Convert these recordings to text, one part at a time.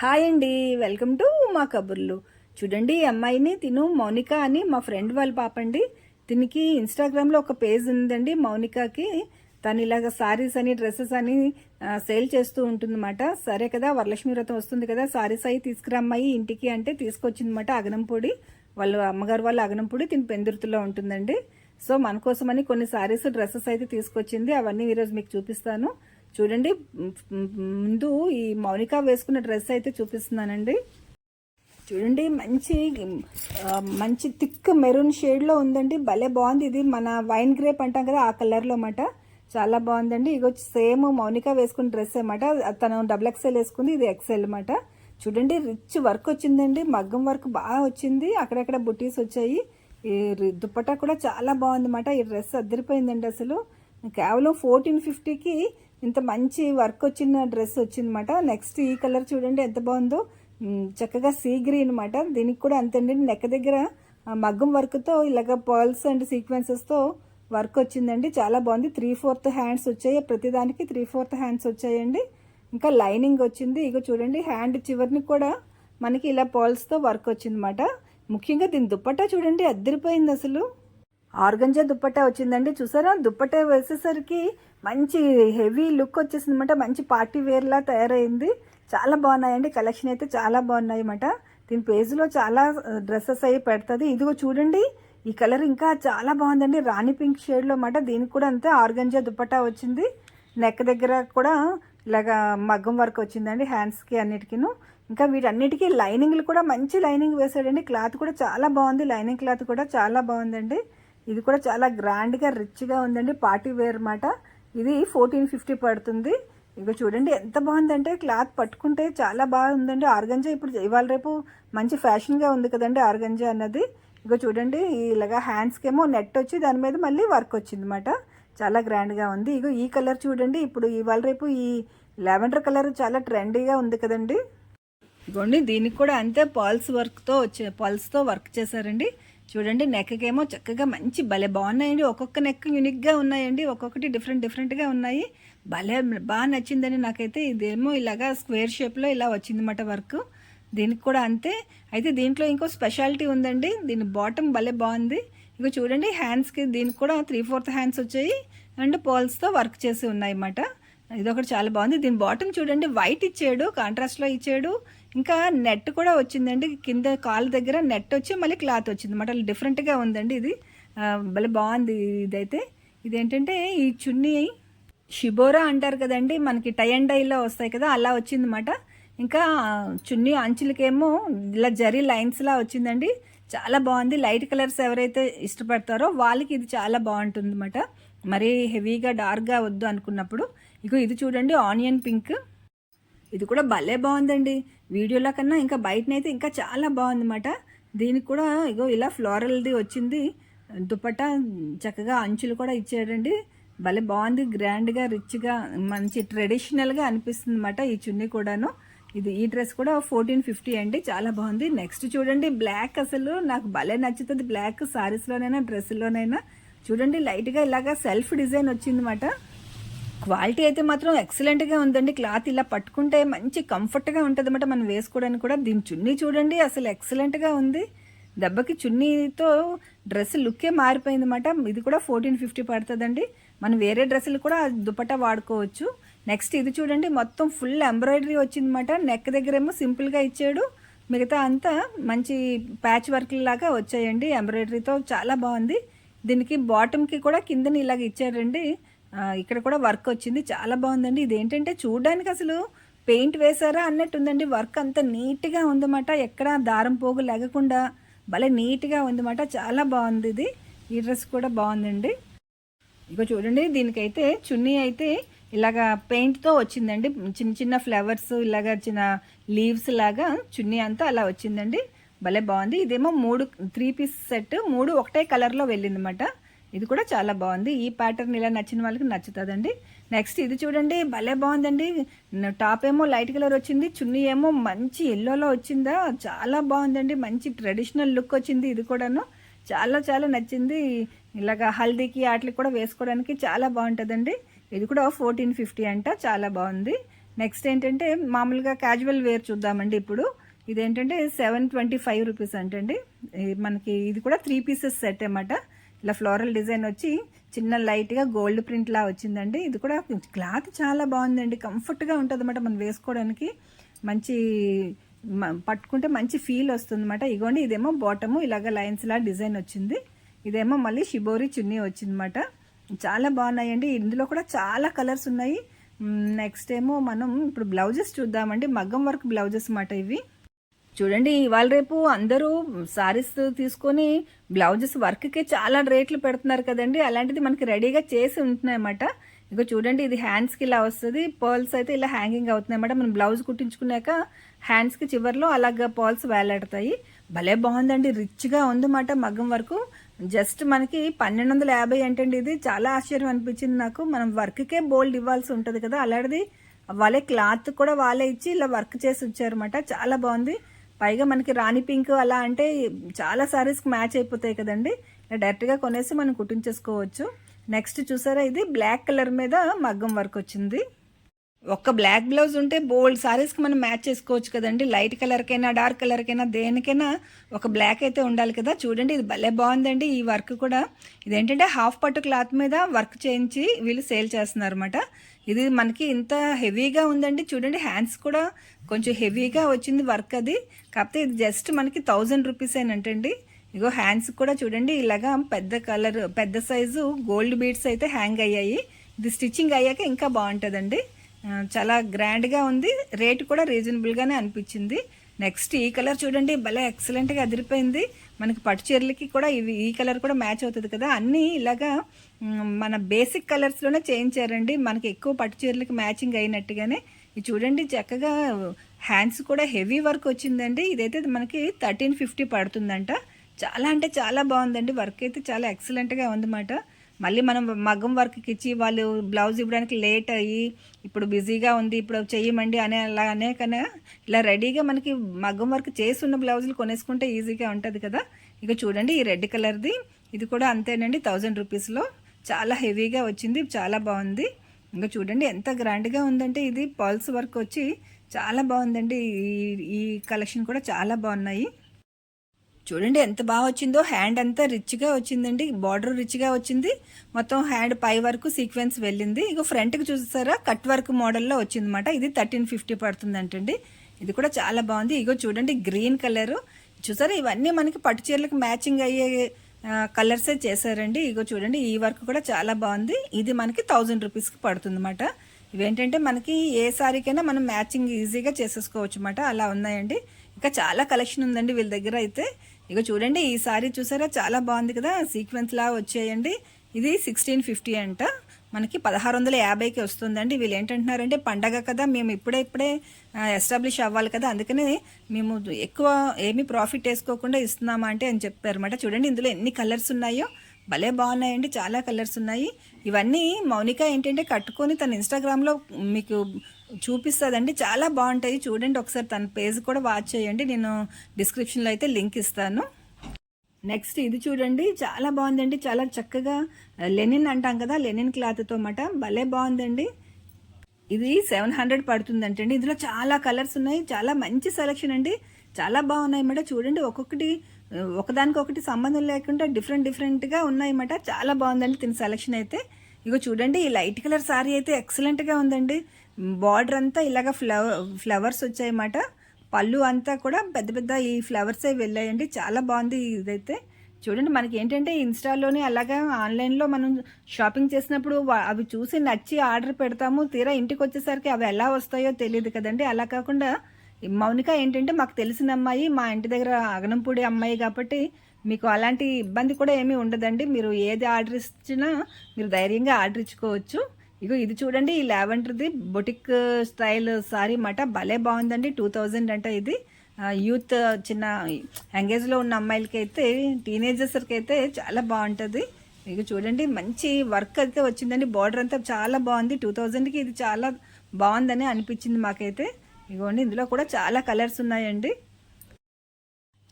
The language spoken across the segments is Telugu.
హాయ్ అండి వెల్కమ్ టు మా కబుర్లు. చూడండి ఈ అమ్మాయిని తిను మౌనిక అని మా ఫ్రెండ్ వాళ్ళ పాప అండి. దీనికి ఇన్స్టాగ్రామ్లో ఒక పేజ్ ఉందండి మౌనికకి. తను ఇలాగ సారీస్ అని డ్రెస్సెస్ అని సేల్ చేస్తూ ఉంటుందన్నమాట. సరే కదా వరలక్ష్మి వ్రతం వస్తుంది కదా సారీస్ అవి తీసుకురమ్మాయి ఇంటికి అంటే తీసుకొచ్చిందన్నమాట అగనంపొడి. వాళ్ళు అమ్మగారు వాళ్ళ అగనంపొడి తిని పెందుర్తిలో ఉంటుందండి. సో మన కోసమని కొన్ని సారీస్ డ్రెస్సెస్ అయితే తీసుకొచ్చింది. అవన్నీ ఈరోజు మీకు చూపిస్తాను. చూడండి. ముందు ఈ మౌనిక వేసుకున్న డ్రెస్ అయితే చూపిస్తున్నానండి. చూడండి మంచి మంచి థిక్ మెరూన్ షేడ్లో ఉందండి. భలే బాగుంది ఇది. మన వైన్ గ్రేప్ అంటాం కదా ఆ కలర్లో అన్నమాట. చాలా బాగుందండి. ఇక సేమ్ మౌనిక వేసుకున్న డ్రెస్ అనమాట తను డబుల్ ఎక్స్ఎల్ వేసుకుంది ఇది ఎక్స్ఎల్ అన్నమాట. చూడండి రిచ్ వర్క్ వచ్చిందండి. మగ్గం వర్క్ బాగా వచ్చింది. అక్కడక్కడ బుటీస్ వచ్చాయి. ఈ రి- కూడా చాలా బాగుందన్నమాట. ఈ డ్రెస్ అద్దరిపోయిందండి అసలు. కేవలం ఫోర్టీన్ ఫిఫ్టీకి ఇంత మంచి వర్క్ వచ్చిన డ్రెస్ వచ్చిందన్నమాట. నెక్స్ట్ ఈ కలర్ చూడండి ఎంత బాగుందో. చక్కగా సీ గ్రీన్ అనమాట దీనికి కూడా అంతండి. నెక్క దగ్గర మగ్గం వర్క్తో ఇలాగ పర్ల్స్ అండ్ సీక్వెన్సెస్తో వర్క్ వచ్చిందండి. చాలా బాగుంది. త్రీ ఫోర్త్ హ్యాండ్స్ వచ్చాయి. ప్రతిదానికి త్రీ ఫోర్త్ హ్యాండ్స్ వచ్చాయండి. ఇంకా లైనింగ్ వచ్చింది. ఇక చూడండి హ్యాండ్ చివరిని కూడా మనకి ఇలా పర్ల్స్తో వర్క్ వచ్చిందన్నమాట. ముఖ్యంగా దీని దుప్పట్టా చూడండి అద్దరిపోయింది అసలు. ఆర్గంజా దుప్పట్టా వచ్చిందండి. చూసారా? దుప్పట్టా వేసేసరికి మంచి హెవీ లుక్ వచ్చేసింది అనమాట మంచి పార్టీ వేర్లా తయారైంది. చాలా బాగున్నాయండి. కలెక్షన్ అయితే చాలా బాగున్నాయి అన్నమాట దీని పేజ్లో చాలా డ్రెస్సెస్ అవి పెడుతుంది. ఇదిగో చూడండి. ఈ కలర్ ఇంకా చాలా బాగుందండి. రాణి పింక్ షేడ్లో అన్నమాట. దీనికి కూడా అంతే ఆర్గంజా దుప్పట్టా వచ్చింది. నెక్ దగ్గర కూడా ఇలాగా మగ్గం వర్క్ వచ్చిందండి. హ్యాండ్స్కి అన్నిటికీను. ఇంకా వీటన్నిటికీ లైనింగ్లు కూడా మంచి లైనింగ్ వేసాడండి క్లాత్ కూడా చాలా బాగుంది. లైనింగ్ క్లాత్ కూడా చాలా బాగుందండి. ఇది కూడా చాలా గ్రాండ్గా రిచ్గా ఉందండి. పార్టీ వేర్ అన్నమాట ఇది ఫోర్టీన్ ఫిఫ్టీ పడుతుంది. ఇక చూడండి ఎంత బాగుందంటే క్లాత్ పట్టుకుంటే చాలా బాగుందండి. ఆర్గంజా ఇప్పుడు ఇవాళ రేపు మంచి ఫ్యాషన్గా ఉంది కదండి ఆర్గంజా అన్నది. ఇక చూడండి ఇలాగా హ్యాండ్స్కి ఏమో నెట్ వచ్చి దాని మీద మళ్ళీ వర్క్ వచ్చింది అనమాట చాలా గ్రాండ్గా ఉంది. ఇగో ఈ కలర్ చూడండి ఇప్పుడు ఇవాళ రేపు ఈ లావెండర్ కలర్ చాలా ట్రెండీగా ఉంది కదండి. ఇదిగోండి దీనికి కూడా అంతే పాల్స్ వర్క్తో వచ్చే పాల్స్తో వర్క్ చేశారండి. చూడండి నెక్కకేమో చక్కగా మంచి భలే బాగున్నాయండి. ఒక్కొక్క నెక్ యూనిక్గా ఉన్నాయండి ఒక్కొక్కటి డిఫరెంట్ డిఫరెంట్గా ఉన్నాయి. భలే బాగా నచ్చిందండి నాకైతే. ఇదేమో ఇలాగా స్క్వేర్ షేప్లో ఇలా వచ్చిందన్నమాట వర్క్ దీనికి కూడా అంతే. అయితే దీంట్లో ఇంకో స్పెషాలిటీ ఉందండి. దీని బాటమ్ భలే బాగుంది. ఇక చూడండి హ్యాండ్స్కి దీనికి కూడా త్రీ ఫోర్త్ హ్యాండ్స్ వచ్చాయి. అండ్ పోల్స్తో వర్క్ చేసి ఉన్నాయి అన్నమాట ఇదొకటి చాలా బాగుంది. దీని బాటమ్ చూడండి వైట్ ఇచ్చాడు కాంట్రాస్ట్లో ఇచ్చాడు. ఇంకా నెట్ కూడా వచ్చిందండి. కింద కాలు దగ్గర నెట్ వచ్చి మళ్ళీ క్లాత్ వచ్చింది అనమాట డిఫరెంట్గా ఉందండి ఇది. భలే బాగుంది ఇదైతే. ఇదేంటంటే ఈ చున్నీ షిబోరా అంటారు కదండి మనకి టై అండ్ డైలో వస్తాయి కదా అలా వచ్చిందన్నమాట ఇంకా చున్నీ అంచులకేమో ఇలా జరీ లైన్స్లా వచ్చిందండి. చాలా బాగుంది. లైట్ కలర్స్ ఎవరైతే ఇష్టపడతారో వాళ్ళకి ఇది చాలా బాగుంటుంది అనమాట మరీ హెవీగా డార్క్గా వద్దు అనుకున్నప్పుడు. ఇగో ఇది చూడండి ఆనియన్ పింక్. ఇది కూడా భలే బాగుందండి. వీడియోలో కన్నా ఇంకా బయటనైతే ఇంకా చాలా బాగుందన్నమాట. దీనికి కూడా ఇగో ఇలా ఫ్లోరల్ది వచ్చింది. దుపట్టా చక్కగా అంచులు కూడా ఇచ్చాడండి. భలే బాగుంది గ్రాండ్గా రిచ్గా మంచి ట్రెడిషనల్గా అనిపిస్తుంది అనమాట ఈ చున్నీ కూడాను. ఇది ఈ డ్రెస్ కూడా ఫోర్టీన్ ఫిఫ్టీ అండి చాలా బాగుంది. నెక్స్ట్ చూడండి బ్లాక్ అసలు నాకు భలే నచ్చుతుంది. బ్లాక్ సారీస్లోనైనా డ్రెస్సులోనైనా చూడండి లైట్గా ఇలాగా సెల్ఫ్ డిజైన్ వచ్చిందన్నమాట. క్వాలిటీ అయితే మాత్రం ఎక్సలెంట్గా ఉందండి. క్లాత్ ఇలా పట్టుకుంటే మంచి కంఫర్ట్గా ఉంటుంది అనమాట మనం వేసుకోవడానికి కూడా. దీని చున్నీ చూడండి అసలు ఎక్సలెంట్గా ఉంది. దెబ్బకి చున్నీతో డ్రెస్ లుక్కే మారిపోయింది అనమాట ఇది కూడా ఫోర్టీన్ ఫిఫ్టీ పడుతుందండి. మనం వేరే డ్రెస్సులు కూడా దుపట్టా వాడుకోవచ్చు. నెక్స్ట్ ఇది చూడండి మొత్తం ఫుల్ ఎంబ్రాయిడరీ వచ్చిందన్నమాట నెక్ దగ్గరేమో సింపుల్గా ఇచ్చాడు. మిగతా అంతా మంచి ప్యాచ్ వర్క్ లాగా వచ్చాయండి. ఎంబ్రాయిడరీతో చాలా బాగుంది. దీనికి బాటమ్కి కూడా కిందని ఇలాగ ఇచ్చారండి. ఇక్కడ కూడా వర్క్ వచ్చింది. చాలా బాగుందండి. ఇదేంటంటే చూడడానికి అసలు పెయింట్ వేసారా అన్నట్టుందండి. వర్క్ అంత నీట్గా ఉందన్నమాట. ఎక్కడ దారం పోగు లేకుండా భలే నీట్గా ఉందన్నమాట. చాలా బాగుంది ఇది. ఈ డ్రెస్ కూడా బాగుందండి. ఇంకో చూడండి దీనికైతే చున్నీ అయితే ఇలాగా పెయింట్తో వచ్చిందండి. చిన్న చిన్న ఫ్లవర్స్ ఇలాగా చిన్న లీవ్స్ లాగా చున్నీ అంతా అలా వచ్చిందండి. భలే బాగుంది. ఇదేమో మూడు త్రీ పీస్ సెట్ మూడు ఒకటే కలర్లో వెళ్ళిందన్నమాట. ఇది కూడా చాలా బాగుంది. ఈ ప్యాటర్న్ ఇలా నచ్చిన వాళ్ళకి నచ్చుతుందండి. నెక్స్ట్ ఇది చూడండి భలే బాగుందండి. టాప్ ఏమో లైట్ కలర్ వచ్చింది చున్నీ ఏమో మంచి ఎల్లోలో వచ్చిందా? చాలా బాగుందండి. మంచి ట్రెడిషనల్ లుక్ వచ్చింది ఇది కూడాను. చాలా చాలా నచ్చింది. ఇలాగ హల్దీకి వాటికి కూడా వేసుకోవడానికి చాలా బాగుంటుందండి. ఇది కూడా ఫోర్టీన్ ఫిఫ్టీ అంట చాలా బాగుంది. నెక్స్ట్ ఏంటంటే మామూలుగా క్యాజువల్ వేర్ చూద్దామండి ఇప్పుడు. ఇదేంటంటే సెవెన్ ట్వంటీ ఫైవ్ రూపీస్ అంటండి మనకి ఇది కూడా త్రీ పీసెస్ సెట్ అన్నమాట. ఇలా ఫ్లోరల్ డిజైన్ వచ్చి చిన్న లైట్గా గోల్డ్ ప్రింట్లా వచ్చిందండి. ఇది కూడా క్లాత్ చాలా బాగుందండి. కంఫర్ట్గా ఉంటుంది అనమాట మనం వేసుకోవడానికి. మంచి పట్టుకుంటే మంచి ఫీల్ వస్తుంది అనమాట ఇగోండి ఇదేమో బాటము ఇలాగ లైన్స్ లా డిజైన్ వచ్చింది. ఇదేమో మళ్ళీ షిబోరి చున్నీ వచ్చిందన్నమాట. చాలా బాగున్నాయండి. ఇందులో కూడా చాలా కలర్స్ ఉన్నాయి. నెక్స్ట్ ఏమో మనం ఇప్పుడు బ్లౌజెస్ చూద్దామండి. మగ్గం వర్క్ బ్లౌజెస్ మాట ఇవి. చూడండి ఇవాళ రేపు అందరూ సారీస్ తీసుకొని బ్లౌజెస్ వర్క్కే చాలా రేట్లు పెడుతున్నారు కదండి. అలాంటిది మనకి రెడీగా చేసి ఉంటున్నాయన్నమాట. ఇగో చూడండి ఇది హ్యాండ్స్కి ఇలా వస్తుంది. పర్ల్స్ అయితే ఇలా హ్యాంగింగ్ అవుతున్నాయన్నమాట. మనం బ్లౌజ్ కుట్టించుకున్నాక హ్యాండ్స్కి చివర్లో అలాగ పర్ల్స్ వేలాడతాయి. భలే బాగుందండి. రిచ్గా ఉందన్నమాట మగ్గం వరకు. జస్ట్ మనకి పన్నెండు వందల యాభై ఏంటండి ఇది. చాలా ఆశ్చర్యం అనిపించింది నాకు. మనం వర్క్కే బోల్డ్ ఇవ్వాల్సి ఉంటుంది కదా. అలాంటిది వాళ్ళే క్లాత్ కూడా వాళ్ళే ఇచ్చి ఇలా వర్క్ చేసి వచ్చారన్నమాట చాలా బాగుంది. పైగా మనకి రాణి పింక్ అలా అంటే చాలా సారీస్కి మ్యాచ్ అయిపోతాయి కదండి. ఇలా డైరెక్ట్గా కొనేసి మనం కుట్టించేసుకోవచ్చు. నెక్స్ట్ చూసారా ఇది బ్లాక్ కలర్ మీద మగ్గం వర్క్ వచ్చింది. ఒక్క బ్లాక్ బ్లౌజ్ ఉంటే బోల్డ్ సారీస్కి మనం మ్యాచ్ చేసుకోవచ్చు కదండి. లైట్ కలర్కైనా డార్క్ కలర్కైనా దేనికైనా ఒక బ్లాక్ అయితే ఉండాలి కదా. చూడండి ఇది భలే బాగుందండి ఈ వర్క్ కూడా. ఇదేంటంటే హాఫ్ పట్టు క్లాత్ మీద వర్క్ చేయించి వీళ్ళు సేల్ చేస్తున్నారు అనమాట ఇది మనకి ఇంత హెవీగా ఉందండి. చూడండి హ్యాండ్స్ కూడా కొంచెం హెవీగా వచ్చింది వర్క్ అది. కాకపోతే ఇది జస్ట్ మనకి థౌజండ్ రూపీస్ అండి ఇగో హ్యాండ్స్ కూడా చూడండి ఇలాగా పెద్ద కలర్ పెద్ద సైజు గోల్డ్ బీడ్స్ అయితే హ్యాంగ్ అయ్యాయి. ఇది స్టిచ్చింగ్ అయ్యాక ఇంకా బాగుంటుందండి. చాలా గ్రాండ్గా ఉంది. రేట్ కూడా రీజనబుల్గానే అనిపించింది. నెక్స్ట్ ఈ కలర్ చూడండి భలే ఎక్సలెంట్గా అదిరిపోయింది. మనకి పట్టు చీరలకి కూడా ఇవి ఈ కలర్ కూడా మ్యాచ్ అవుతుంది కదా. అన్నీ ఇలాగా మన బేసిక్ కలర్స్లోనే చేయించారండి. మనకి ఎక్కువ పట్టు చీరలకి మ్యాచింగ్ అయినట్టుగానే. చూడండి చక్కగా హ్యాండ్స్ కూడా హెవీ వర్క్ వచ్చిందండి. ఇదైతే మనకి థర్టీన్ ఫిఫ్టీ పడుతుందంట. చాలా అంటే చాలా బాగుందండి. వర్క్ అయితే చాలా ఎక్సలెంట్గా ఉందన్నమాట. మళ్ళీ మనం మగ్గం వర్క్కి ఇచ్చి వాళ్ళు బ్లౌజ్ ఇవ్వడానికి లేట్ అయ్యి ఇప్పుడు బిజీగా ఉంది ఇప్పుడు చెయ్యమండి అనే అలా అనే కన్నా ఇలా రెడీగా మనకి మగ్గం వర్క్ చేసి ఉన్న బ్లౌజులు కొనేసుకుంటే ఈజీగా ఉంటుంది కదా. ఇక చూడండి ఈ రెడ్ కలర్ది. ఇది కూడా అంతేనండి థౌజండ్ రూపీస్లో. చాలా హెవీగా వచ్చింది చాలా బాగుంది. ఇంకా చూడండి ఎంత గ్రాండ్గా ఉందంటే ఇది పల్స్ వర్క్ వచ్చి చాలా బాగుందండి. ఈ ఈ కలెక్షన్ కూడా చాలా బాగున్నాయి. చూడండి ఎంత బాగా వచ్చిందో. హ్యాండ్ అంతా రిచ్గా వచ్చిందండి. బార్డర్ రిచ్గా వచ్చింది. మొత్తం హ్యాండ్ పై వరకు సీక్వెన్స్ వెళ్ళింది. ఇక ఫ్రంట్కి చూసారా? కట్ వర్క్ మోడల్లో వచ్చిందన్నమాట. ఇది థర్టీన్ ఫిఫ్టీ పడుతుందంటండి. ఇది కూడా చాలా బాగుంది. ఇగో చూడండి గ్రీన్ కలర్. చూసారా? ఇవన్నీ మనకి పట్టు చీరలకు మ్యాచింగ్ అయ్యే కలర్సే చేశారండి. ఇగో చూడండి ఈ వర్క్ కూడా చాలా బాగుంది. ఇది మనకి థౌజండ్ రూపీస్కి పడుతుంది అనమాట ఇవేంటంటే మనకి ఏ సారీకైనా మనం మ్యాచింగ్ ఈజీగా చేసేసుకోవచ్చు అనమాట అలా ఉన్నాయండి. ఇంకా చాలా కలెక్షన్ ఉందండి వీళ్ళ దగ్గర అయితే. ఇక చూడండి ఈ సారీ చూసారా? చాలా బాగుంది కదా. సీక్వెన్స్లా వచ్చేయండి. ఇది సిక్స్టీన్ ఫిఫ్టీ అంట. మనకి పదహారు వందల యాభైకి వస్తుందండి. వీళ్ళు ఏంటంటున్నారంటే పండగ కదా మేము ఇప్పుడే ఇప్పుడే ఎస్టాబ్లిష్ అవ్వాలి కదా అందుకనే మేము ఎక్కువ ఏమీ ప్రాఫిట్ వేసుకోకుండా ఇస్తున్నామా అంటే అని చెప్పారన్నమాట. చూడండి ఇందులో ఎన్ని కలర్స్ ఉన్నాయో భలే బాగున్నాయండి చాలా కలర్స్ ఉన్నాయి. ఇవన్నీ మౌనిక ఏంటంటే కట్టుకొని తన ఇన్స్టాగ్రామ్లో మీకు చూపిస్తుందండి. చాలా బాగుంటాయి. చూడండి ఒకసారి తన పేజ్ కూడా వాచ్ చేయండి. నేను డిస్క్రిప్షన్లో అయితే లింక్ ఇస్తాను. నెక్స్ట్ ఇది చూడండి చాలా బాగుందండి. చాలా చక్కగా లెనిన్ అంటాం కదా లెనిన్ క్లాత్తో మాట. భలే బాగుందండి. ఇది సెవెన్ హండ్రెడ్ పడుతుందంటండి. ఇందులో చాలా కలర్స్ ఉన్నాయి. చాలా మంచి సెలక్షన్ అండి. చాలా బాగున్నాయి అన్నమాట చూడండి ఒక్కొక్కటి ఒకదానికొకటి సంబంధం లేకుండా డిఫరెంట్ డిఫరెంట్గా ఉన్నాయన్నమాట చాలా బాగుందండి దీని సెలక్షన్ అయితే. ఇగో చూడండి ఈ లైట్ కలర్ సారీ అయితే ఎక్సలెంట్గా ఉందండి. బార్డర్ అంతా ఇలాగ ఫ్లవర్ ఫ్లవర్స్ వచ్చాయన్నమాట పళ్ళు అంతా కూడా పెద్ద పెద్ద ఈ ఫ్లవర్సే వెళ్ళాయండి. చాలా బాగుంది ఇదైతే. చూడండి మనకి ఏంటంటే ఇన్స్టాలోనే అలాగా ఆన్లైన్లో మనం షాపింగ్ చేసినప్పుడు అవి చూసి నచ్చి ఆర్డర్ పెడతాము. తీరా ఇంటికి వచ్చేసరికి అవి ఎలా వస్తాయో తెలియదు కదండి. అలా కాకుండా మౌనిక ఏంటంటే మాకు తెలిసిన అమ్మాయి మా ఇంటి దగ్గర అగనంపూడి అమ్మాయి కాబట్టి మీకు అలాంటి ఇబ్బంది కూడా ఏమీ ఉండదండి. మీరు ఏది ఆర్డర్ ఇచ్చినా మీరు ధైర్యంగా ఆర్డర్ ఇచ్చుకోవచ్చు. ఇగో ఇది చూడండి ఈ లావెండర్ది బొటిక్ స్టైల్ సారీ మాట. భలే బాగుందండి. టూ థౌజండ్ అంటే ఇది. యూత్ చిన్న యంగేజ్లో ఉన్న అమ్మాయిలకి అయితే టీనేజర్స్కి అయితే చాలా బాగుంటుంది. ఇక చూడండి మంచి వర్క్ అయితే వచ్చిందండి. బార్డర్ అంతా చాలా బాగుంది. టూ థౌజండ్కి ఇది చాలా బాగుందని అనిపించింది మాకైతే. ఇదిగోండి ఇందులో కూడా చాలా కలర్స్ ఉన్నాయండి.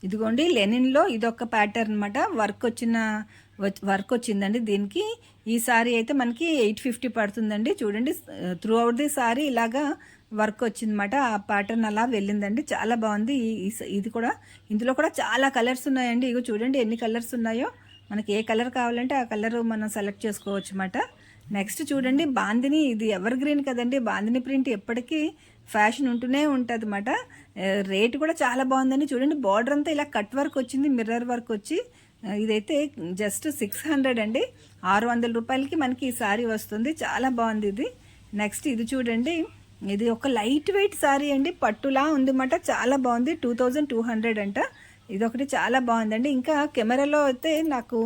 ఇదిగోండి లెనిన్లో ఇదొక ప్యాటర్న్ అనమాట వర్క్ వచ్చిన వర్క్ వచ్చిందండి దీనికి. ఈ సారీ అయితే మనకి ఎయిట్ ఫిఫ్టీ పడుతుందండి. చూడండి త్రూ అవుట్ ది సారీ ఇలాగా వర్క్ వచ్చిందన్నమాట. ఆ ప్యాటర్న్ అలా వెళ్ళిందండి. చాలా బాగుంది. ఈ- స- ఇది కూడా. ఇందులో కూడా చాలా కలర్స్ ఉన్నాయండి. ఇగో చూడండి ఎన్ని కలర్స్ ఉన్నాయో. మనకి ఏ కలర్ కావాలంటే ఆ కలర్ మనం సెలెక్ట్ చేసుకోవచ్చు అన్నమాట నెక్స్ట్ చూడండి బాందిని. ఇది ఎవర్ గ్రీన్ కదండి. బాందిని ప్రింట్ ఎప్పటికీ ఫ్యాషన్ ఉంటూనే ఉంటుంది అన్నమాట రేట్ కూడా చాలా బాగుందండి. చూడండి బార్డర్ అంతా ఇలా కట్ వర్క్ వచ్చింది మిర్రర్ వర్క్ వచ్చి. ఇదైతే జస్ట్ సిక్స్ హండ్రెడ్ అండి. ఆరు వందల రూపాయలకి మనకి ఈ సారీ వస్తుంది. చాలా బాగుంది ఇది. నెక్స్ట్ ఇది చూడండి. ఇది ఒక లైట్ వెయిట్ సారీ అండి. పట్టులా ఉందన్నమాట. చాలా బాగుంది. టూ థౌజండ్ టూ హండ్రెడ్ అంట. ఇది ఒకటి చాలా బాగుందండి. ఇంకా కెమెరాలో అయితే నాకు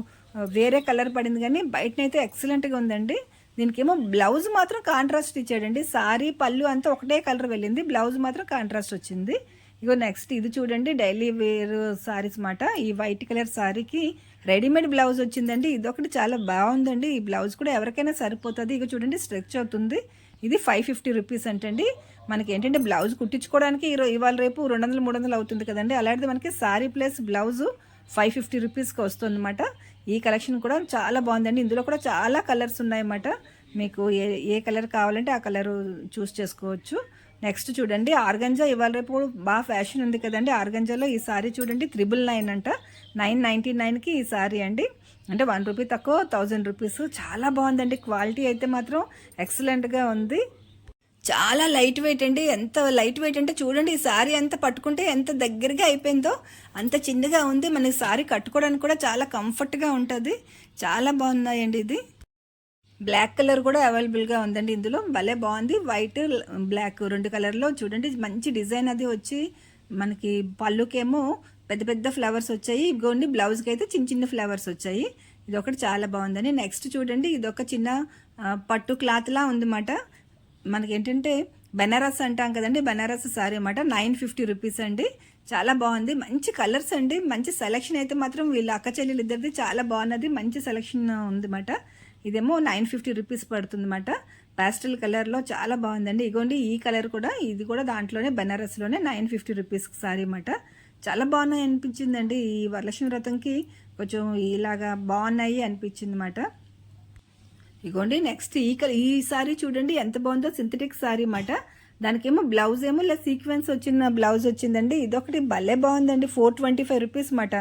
వేరే కలర్ పడింది కానీ బయటనైతే ఎక్సలెంట్గా ఉందండి. దీనికేమో బ్లౌజ్ మాత్రం కాంట్రాస్ట్ ఇచ్చాడండి. సారీ పళ్ళు అంతా ఒకటే కలర్ వెళ్ళింది. బ్లౌజ్ మాత్రం కాంట్రాస్ట్ వచ్చింది. ఇగో నెక్స్ట్ ఇది చూడండి డైలీ వేర్ సారీస్ మాట. ఈ వైట్ కలర్ సారీకి రెడీమేడ్ బ్లౌజ్ వచ్చిందండి. ఇది ఒకటి చాలా బాగుందండి. ఈ బ్లౌజ్ కూడా ఎవరికైనా సరిపోతుంది. ఇక చూడండి స్ట్రెచ్ అవుతుంది. ఇది ఫైవ్ ఫిఫ్టీ రూపీస్ అంటండి. మనకి ఏంటంటే బ్లౌజ్ కుట్టించుకోవడానికి ఈరో- ఇవాళ రేపు రెండు వందలు మూడు వందలు అవుతుంది కదండి. అలాంటిది మనకి sari plus blouse five fifty రూపీస్కి వస్తుందన్నమాట. ఈ కలెక్షన్ కూడా చాలా బాగుందండి. ఇందులో కూడా చాలా కలర్స్ ఉన్నాయన్నమాట. మీకు ఏ ఏ కలర్ కావాలంటే ఆ కలర్ చూస్ చేసుకోవచ్చు. నెక్స్ట్ చూడండి ఆర్గంజా ఇవాళ రేపు బాగా ఫ్యాషన్ ఉంది కదండి. ఆర్గంజాలో ఈ సారీ చూడండి త్రిబుల్ నైన్ అంట. నైన్ నైంటీ నైన్కి ఈ సారీ అండి. అంటే వన్ రూపీ తక్కువ థౌజండ్ రూపీస్. చాలా బాగుందండి. క్వాలిటీ అయితే మాత్రం ఎక్సలెంట్గా ఉంది. చాలా లైట్ వెయిట్ అండి. ఎంత లైట్ వెయిట్ అంటే చూడండి ఈ సారీ ఎంత పట్టుకుంటే ఎంత దగ్గరగా అయిపోయిందో అంత చిన్నగా ఉంది. మనకి సారీ కట్టుకోవడానికి కూడా చాలా కంఫర్ట్గా ఉంటుంది. చాలా బాగున్నాయండి ఇది. బ్లాక్ కలర్ కూడా అవైలబుల్గా ఉందండి ఇందులో. భలే బాగుంది. వైట్ బ్లాక్ రెండు కలర్లో చూడండి. మంచి డిజైన్ అది వచ్చి మనకి పళ్ళుకేమో పెద్ద పెద్ద ఫ్లవర్స్ వచ్చాయి. ఇదిగోండి బ్లౌజ్కి అయితే చిన్న చిన్న ఫ్లవర్స్ వచ్చాయి. ఇది ఒకటి చాలా బాగుందండి. నెక్స్ట్ చూడండి ఇది ఒక చిన్న పట్టు క్లాత్లా ఉందన్నమాట. మనకి ఏంటంటే బెనారస్ అంటాం కదండి బెనారస్ సారీ అన్నమాట. నైన్ ఫిఫ్టీ రూపీస్ అండి. చాలా బాగుంది. మంచి కలర్స్ అండి. మంచి సెలెక్షన్ అయితే మాత్రం వీళ్ళ అక్క చెల్లెలు ఇద్దరిది చాలా బాగున్నది. మంచి సెలెక్షన్ ఉందన్నమాట. ఇదేమో నైన్ ఫిఫ్టీ రూపీస్ పడుతుందన్నమాట. పాస్టల్ కలర్లో చాలా బాగుందండి. ఇగోండి ఈ కలర్ కూడా ఇది కూడా దాంట్లోనే బెనారస్లోనే నైన్ ఫిఫ్టీ రూపీస్కి సారీ అన్నమాట. చాలా బాగున్నాయి అనిపించిందండి. ఈ వరలక్ష్మి వ్రతంకి కొంచెం ఇలాగా బాగున్నాయి అనిపించింది అన్నమాట ఇగోండి నెక్స్ట్ ఈ కలర్ ఈ సారీ చూడండి ఎంత బాగుందో సింథటిక్ సారీ అన్నమాట. దానికేమో బ్లౌజ్ ఏమో ఇలా సీక్వెన్స్ వచ్చిన బ్లౌజ్ వచ్చిందండి. ఇదొకటి భలే బాగుందండి. ఫోర్ ట్వంటీ ఫైవ్ రూపీస్ మాట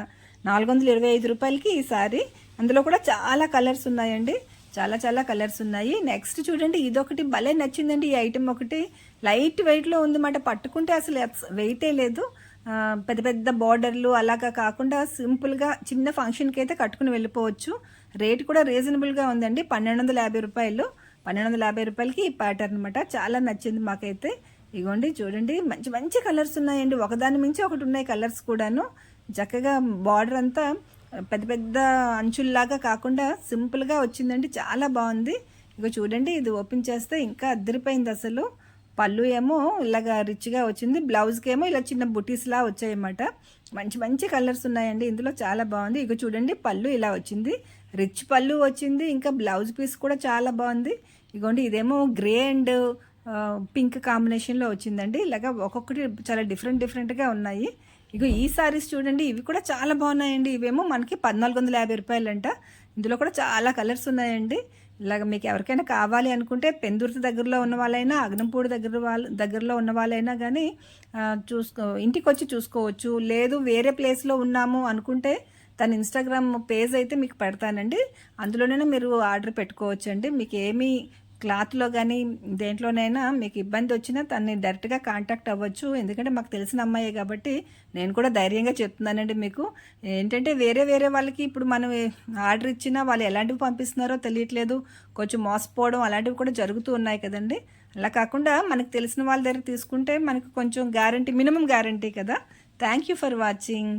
నాలుగు వందల ఇరవై ఐదు రూపాయలకి ఈ సారీ. అందులో కూడా చాలా కలర్స్ ఉన్నాయండి. చాలా చాలా కలర్స్ ఉన్నాయి. నెక్స్ట్ చూడండి ఇదొకటి భలే నచ్చిందండి. ఈ ఐటెం ఒకటి. లైట్ వెయిట్లో ఉందన్నమాట. పట్టుకుంటే అసలు వెయిటే లేదు. పెద్ద పెద్ద బార్డర్లు అలాగా కాకుండా సింపుల్గా చిన్న ఫంక్షన్కి అయితే కట్టుకుని వెళ్ళిపోవచ్చు. రేట్ కూడా రీజనబుల్గా ఉందండి. పన్నెండు వందల యాభై రూపాయలు. పన్నెండు వందల యాభై రూపాయలకి ఈ ప్యాటర్న్ అనమాట చాలా నచ్చింది మాకైతే. ఇగోండి చూడండి. మంచి మంచి కలర్స్ ఉన్నాయండి. ఒకదాని మించి ఒకటి ఉన్నాయి కలర్స్ కూడాను. చక్కగా బార్డర్ అంతా పెద్ద పెద్ద అంచుల్లాగా కాకుండా సింపుల్గా వచ్చిందండి చాలా బాగుంది. ఇక చూడండి ఇది ఓపెన్ చేస్తే ఇంకా అద్దరిపోయింది అసలు. పళ్ళు ఏమో ఇలాగా రిచ్గా వచ్చింది బ్లౌజ్కి ఏమో ఇలా చిన్న బుటీస్లా వచ్చాయన్నమాట. మంచి మంచి కలర్స్ ఉన్నాయండి ఇందులో చాలా బాగుంది. ఇక చూడండి పళ్ళు ఇలా వచ్చింది. రిచ్ పళ్ళు వచ్చింది ఇంకా బ్లౌజ్ పీస్ కూడా చాలా బాగుంది. ఇగోండి ఇదేమో గ్రే అండ్ పింక్ కాంబినేషన్లో వచ్చిందండి. ఇలాగా ఒక్కొక్కటి చాలా డిఫరెంట్ డిఫరెంట్గా ఉన్నాయి. ఇగో ఈ సారీస్ చూడండి ఇవి కూడా చాలా బాగున్నాయండి. ఇవేమో మనకి పద్నాలుగు వందల యాభై రూపాయలంట. ఇందులో కూడా చాలా కలర్స్ ఉన్నాయండి. ఇలాగ మీకు ఎవరికైనా కావాలి అనుకుంటే పెందుర్తి దగ్గరలో ఉన్న వాళ్ళైనా అగ్నంపూడి దగ్గర వాళ్ళ దగ్గరలో ఉన్న వాళ్ళైనా కానీ చూసుకో ఇంటికి వచ్చి చూసుకోవచ్చు. లేదు వేరే ప్లేస్లో ఉన్నాము అనుకుంటే తన ఇన్స్టాగ్రామ్ పేజ్ అయితే మీకు పెడతానండి. అందులోనే మీరు ఆర్డర్ పెట్టుకోవచ్చండి. మీకు ఏమీ క్లాత్లో కానీ దేంట్లోనైనా మీకు ఇబ్బంది వచ్చినా తన్ని డైరెక్ట్గా కాంటాక్ట్ అవ్వచ్చు. ఎందుకంటే మాకు తెలిసిన అమ్మాయే కాబట్టి నేను కూడా ధైర్యంగా చెప్తున్నానండి మీకు. ఏంటంటే వేరే వేరే వాళ్ళకి ఇప్పుడు మనం ఆర్డర్ ఇచ్చినా వాళ్ళు ఎలాంటివి పంపిస్తున్నారో తెలియట్లేదు. కొంచెం మోసపోవడం అలాంటివి కూడా జరుగుతూ ఉన్నాయి కదండి. అలా కాకుండా మనకు తెలిసిన వాళ్ళ దగ్గర తీసుకుంటే మనకు కొంచెం గ్యారంటీ మినిమం గ్యారంటీ కదా. Thank you for watching